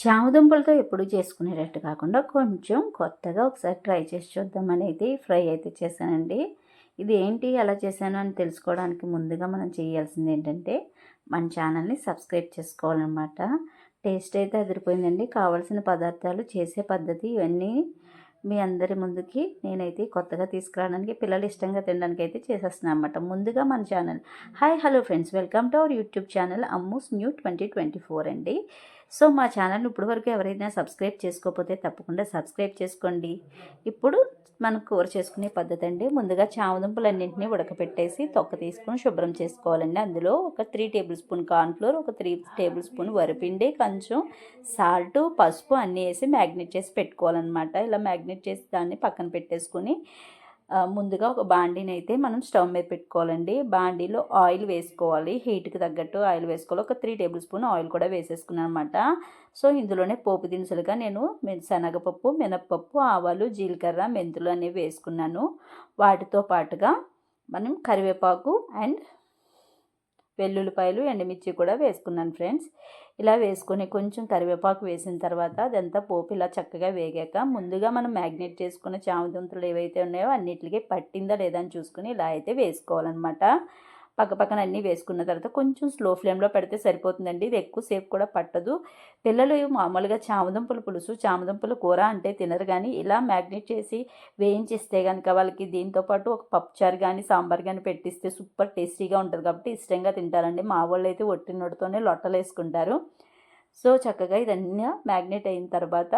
చామదుంపలతో ఎప్పుడు చేసుకునేటట్టు కాకుండా కొంచెం కొత్తగా ఒకసారి ట్రై చేసి చూద్దామని అయితే ఫ్రై అయితే చేశానండి. ఇది ఏంటి ఎలా చేశాను అని తెలుసుకోవడానికి ముందుగా మనం చేయాల్సింది ఏంటంటే మన ఛానల్ని సబ్స్క్రైబ్ చేసుకోవాలన్నమాట. టేస్ట్ అయితే అదిరిపోయిందండి. కావాల్సిన పదార్థాలు చేసే పద్ధతి ఇవన్నీ మీ అందరి ముందుకి నేనైతే కొత్తగా తీసుకురావడానికి పిల్లలు ఇష్టంగా తినడానికి అయితే చేసేస్తున్నాను అనమాట ముందుగా మన channel. Hi hello friends. Welcome to our YouTube channel Ammus new twenty twenty four అండి. సో మా ఛానల్ ఇప్పటివరకు ఎవరైనా సబ్స్క్రైబ్ చేసుకోకపోతే తప్పకుండా సబ్స్క్రైబ్ చేసుకోండి. ఇప్పుడు మనం కూర చేసుకునే పద్ధతి అండి ముందుగా చామదుంపలన్నింటినీ ఉడకపెట్టేసి తొక్క తీసుకొని శుభ్రం చేసుకోవాలండి. అందులో ఒక త్రీ టేబుల్ స్పూన్ కార్న్ఫ్లోర్ ఒక త్రీ టేబుల్ స్పూన్ వరిపిండి కొంచెం సాల్ట్ పసుపు అన్నీ వేసి మ్యాగ్నెట్ చేసి పెట్టుకోవాలన్నమాట. ఇలా మ్యాగ్నెట్ చేసి దాన్ని పక్కన పెట్టేసుకొని ముందుగా ఒక బాండీని అయితే మనం స్టవ్ మీద పెట్టుకోవాలండి. బాండీలో ఆయిల్ వేసుకోవాలి. హీట్కి తగ్గట్టు ఆయిల్ వేసుకోవాలి. ఒక త్రీ టేబుల్ స్పూన్ ఆయిల్ కూడా వేసేసుకున్నాను అనమాట సో ఇందులోనే పోపు దినుసులుగా నేను శనగపప్పు మినప్పప్పు ఆవాలు జీలకర్ర మెంతులు అనేవి వేసుకున్నాను. వాటితో పాటుగా మనం కరివేపాకు అండ్ వెల్లుల్లిపాయలు ఎండుమిర్చి కూడా వేసుకున్నాను ఫ్రెండ్స్. ఇలా వేసుకొని కొంచెం కరివేపాకు వేసిన తర్వాత అదంతా పోపు ఇలా చక్కగా వేగాక ముందుగా మనం మ్యాగ్నేట్ చేసుకున్న చామదుంతులు ఏవైతే ఉన్నాయో అన్నిటికీ పట్టిందా లేదా అని చూసుకుని ఇలా అయితే వేసుకోవాలన్నమాట. పక్క పక్కన అన్నీ వేసుకున్న తర్వాత కొంచెం స్లో ఫ్లేమ్లో పెడితే సరిపోతుందండి. ఇది ఎక్కువసేపు కూడా పట్టదు. పిల్లలు మామూలుగా చామదుంపల పులుసు చామదుంపల కూర అంటే తినరు కానీ ఇలా మ్యాగ్నేట్ చేసి వేయించిస్తే కనుక వాళ్ళకి దీంతోపాటు ఒక పప్పుచారు కానీ సాంబార్ కానీ పెట్టిస్తే సూపర్ టేస్టీగా ఉంటుంది కాబట్టి ఇష్టంగా తింటారండి. మా వాళ్ళు అయితే ఒట్టినోడితోనే లొట్టలు వేసుకుంటారు సో చక్కగా ఇదన్నీ మ్యాగ్నేట్ అయిన తర్వాత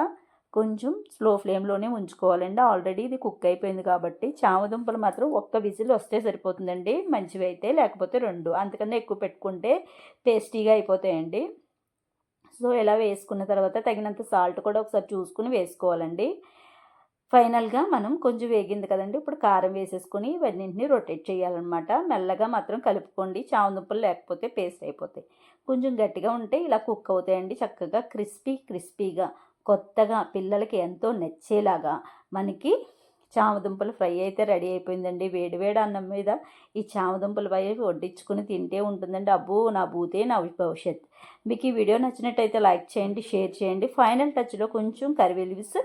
కొంచెం స్లో ఫ్లేమ్లోనే ఉంచుకోవాలండి. ఆల్రెడీ ఇది కుక్ అయిపోయింది కాబట్టి చామదుంపలు మాత్రం ఒక్క విజిల్ వస్తే సరిపోతుందండి. మంచివి అయితే లేకపోతే రెండు. అంతకన్నా ఎక్కువ పెట్టుకుంటే టేస్టీగా అయిపోతాయండి. సో ఇలా వేసుకున్న తర్వాత తగినంత సాల్ట్ కూడా ఒకసారి చూసుకుని వేసుకోవాలండి. ఫైనల్గా మనం కొంచెం వేగింది కదండి. ఇప్పుడు కారం వేసేసుకొని ఇవన్నింటినీ రొటేట్ చేయాలన్నమాట. మెల్లగా మాత్రం కలుపుకోండి. చామదుంపలు లేకపోతే పేస్ట్ అయిపోతాయి. కొంచెం గట్టిగా ఉంటే ఇలా కుక్ అవుతాయండి. చక్కగా క్రిస్పీ క్రిస్పీగా. కొత్తగా పిల్లలకి ఎంతో నచ్చేలాగా మనకి చామదుంపలు ఫ్రై అయితే రెడీ అయిపోయిందండి. వేడివేడి అన్నం మీద ఈ చామదుంపలు ఫ్రై వడ్డించుకుని తింటే ఉంటుందండి. అబ్బో నా భూతే నా భవిష్యత్. మీకు ఈ వీడియో నచ్చినట్టయితే లైక్ చేయండి షేర్ చేయండి. ఫైనల్ టచ్లో కొంచెం కరివేలివ్స్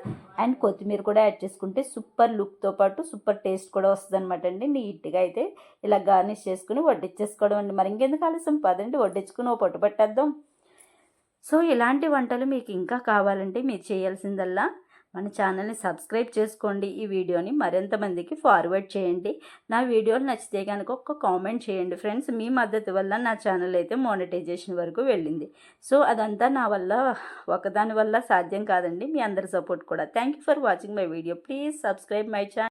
అండ్ కొత్తిమీర కూడా యాడ్ చేసుకుంటే సూపర్ లుక్తో పాటు సూపర్ టేస్ట్ కూడా వస్తుంది అనమాట అండి. నీట్గా అయితే ఇలా గార్నిష్ చేసుకుని వడ్డించేసుకోవడం అండి. మరి ఇంకెందుకు ఆలస్యం? పదండి వడ్డించుకుని ఓ పొట్టు పట్టేద్దాం. సో ఇలాంటి వంటలు మీకు ఇంకా కావాలంటే మీరు చేయాల్సిందల్లా మన ఛానల్ని సబ్స్క్రైబ్ చేసుకోండి. ఈ వీడియోని మరింత మందికి ఫార్వర్డ్ చేయండి. నా వీడియోలు నచ్చితే కనుక ఒక కామెంట్ చేయండి ఫ్రెండ్స్. మీ మద్దతు వల్ల నా ఛానల్ అయితే మోనిటైజేషన్ వరకు వెళ్ళింది. సో అదంతా నా వల్ల ఒకదాని వల్ల సాధ్యం కాదండి. మీ అందరి సపోర్ట్ కూడా. Thank for watching my video. Please subscribe my channel